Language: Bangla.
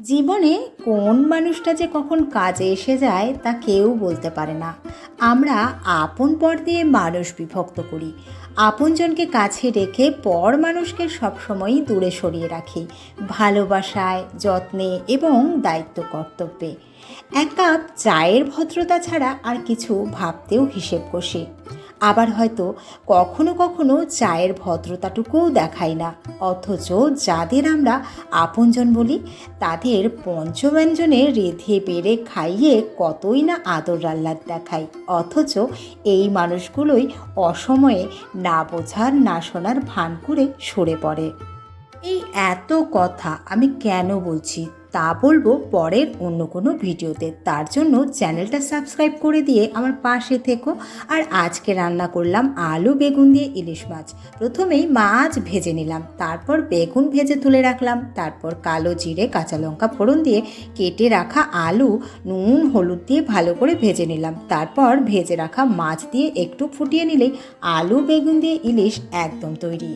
জীবনে কোন মানুষটা যে কখন কাজে এসে যায় তা কেউ বলতে পারে না। আমরা আপন পর দিয়ে মানুষ বিভক্ত করি। আপনজনকে কাছে রেখে পর মানুষকে সবসময়ই দূরে সরিয়ে রাখি। ভালোবাসায়, যত্নে এবং দায়িত্ব কর্তব্যে। এক কাপ চায়ের ভদ্রতা ছাড়া আর কিছু ভাবতেও হিসেব কষি। আবার হয়তো কখনো কখনো চায়ের ভদ্রতাটুকুও দেখায় না। অথচ যাদের আমরা আপনজন বলি, তাদের পঞ্চব্যঞ্জনে রেধে বেড়ে খাইয়ে কতই না আদর আহ্লাদ দেখাই। অথচ এই মানুষগুলোই অসময়ে না বোঝার, না শোনার ভান করে সরে পড়ে। এই এত কথা আমি কেন বলছি? তা বলব পরের অন্য কোনো ভিডিওতে। তার জন্য চ্যানেলটা সাবস্ক্রাইব করে দিয়ে আমার পাশে থেকো। আর আজকে রান্না করলাম আলু, বেগুন দিয়ে ইলিশ মাছ। প্রথমেই মাছ ভেজে নিলাম, তারপর বেগুন ভেজে তুলে রাখলাম, তারপর কালো জিরে, কাঁচা লঙ্কা ফোড়ন দিয়ে কেটে রাখা আলু, নুন, হলুদ দিয়ে ভালো করে ভেজে নিলাম। তারপর ভেজে রাখা মাছ দিয়ে একটু ফুটিয়ে নিলেই আলু, বেগুন দিয়ে ইলিশ একদম তৈরি।